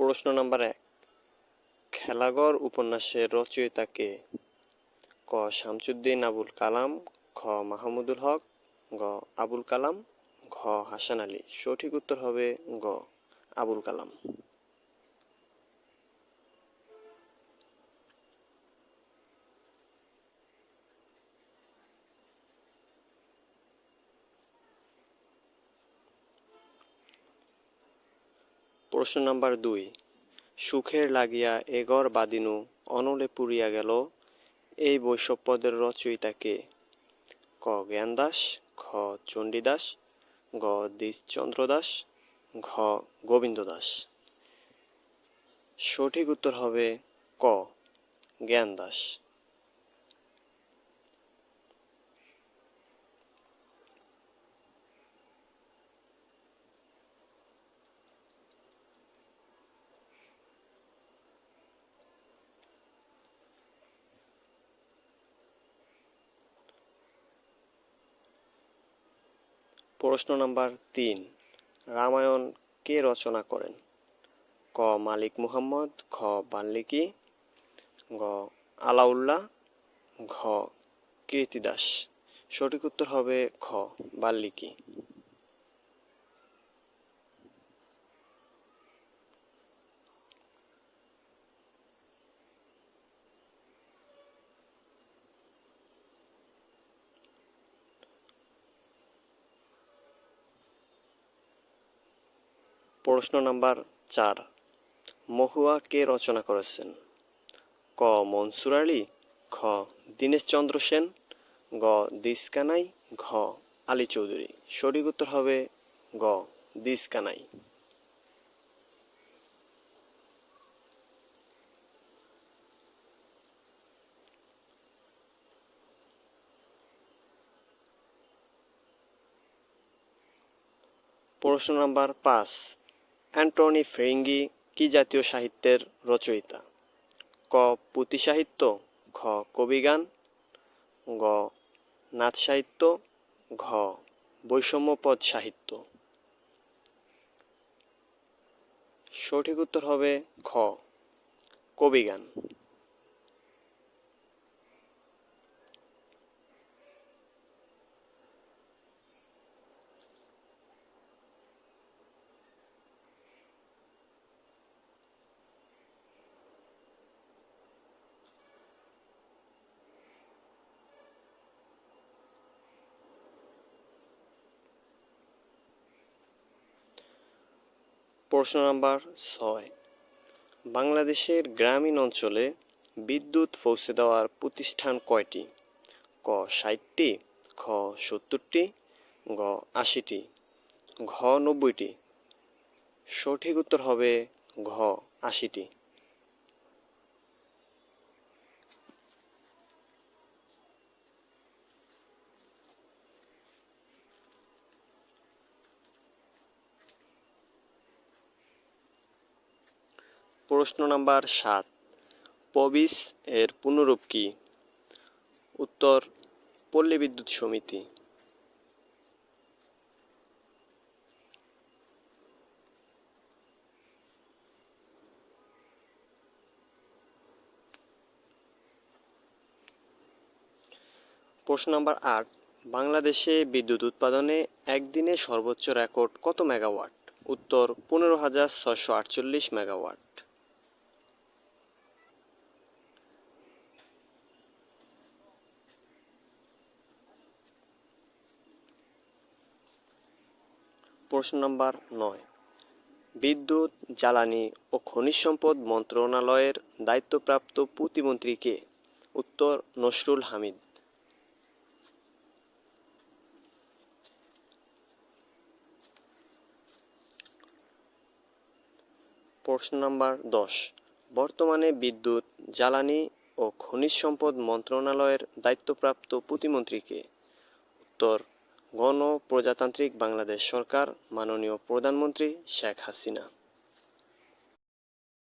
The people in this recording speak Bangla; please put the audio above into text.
প্রশ্ন নাম্বার এক। খেলাঘর উপন্যাসের রচয়িতা কে? ক. শামসুদ্দিন আবুল কালাম। খ. মাহমুদুল হক। গ. আবুল কালাম। ঘ. হাসান আলী। সঠিক উত্তর হবে গ. আবুল কালাম। প্রশ্ন নাম্বার দুই। সুখের লাগিয়া এগর বাদিনু অনলে পুরিয়া গেল, এই বৈষম্যদের রচয়িতা কে? ক জ্ঞান দাস খ চণ্ডীদাস, গ দ্বিজচন্দ্র দাস ঘ গোবিন্দ দাস সঠিক উত্তর হবে ক জ্ঞান দাস প্রশ্ন নাম্বার তিন, রামায়ণ কে রচনা করেন? ক, মালিক মুহাম্মদ, খ, বাল্মিকি, গ, আলাউল্লাহ, ঘ, কীর্তিদাস। সঠিক উত্তর হবে খ, বাল্মীকি। প্রশ্ন নাম্বার চার। মহুয়া কে রচনা করেছেন? ক. মনসুর আলী, খ. দীনেশচন্দ্র সেন, গ. দিসকানাই, ঘ. আলী চৌধুরী। সঠিক উত্তর হবে গ. দিসকানাই। প্রশ্ন নাম্বার পাঁচ। অ্যান্টনি ফেরিঙ্গি কি জাতীয় সাহিত্যের রচয়িতা? ক. পুঁতি সাহিত্য, ঘ. কবিগান, গ. নাচ সাহিত্য, ঘ. বৈষম্যপদ সাহিত্য। সঠিক উত্তর হবে খ কবিগান। প্রশ্ন নাম্বার ছয়। বাংলাদেশের গ্রামীণ অঞ্চলে বিদ্যুৎ পৌঁছে দেওয়ার প্রতিষ্ঠান কয়টি? ক, ষাটটি, খ, সত্তরটি, গ, আশিটি। ঘ, নব্বইটি। সঠিক উত্তর হবে ঘ, আশিটি। প্রশ্ন নাম্বার সাত। পবিস এর পুনরূপ কি? উত্তর, পল্লী বিদ্যুৎ সমিতি। প্রশ্ন নাম্বার আট। বাংলাদেশে বিদ্যুৎ উৎপাদনে একদিনে সর্বোচ্চ রেকর্ড কত মেগাওয়াট? উত্তর, পনেরো হাজার ছশো আটচল্লিশ মেগাওয়াট। প্রশ্ন নাম্বার নয়। বিদ্যুৎ, জ্বালানি ও খনিজ সম্পদ মন্ত্রণালয়ের দায়িত্বপ্রাপ্ত প্রতিমন্ত্রী কে? উত্তর, নসরুল হামিদ। প্রশ্ন নাম্বার দশ। বর্তমানে বিদ্যুৎ, জ্বালানি ও খনিজ সম্পদ মন্ত্রণালয়ের দায়িত্বপ্রাপ্ত প্রতিমন্ত্রী কে? উত্তর গণপ্রজাতান্ত্রিক বাংলাদেশ সরকার মাননীয় প্রধানমন্ত্রী শেখ হাসিনা।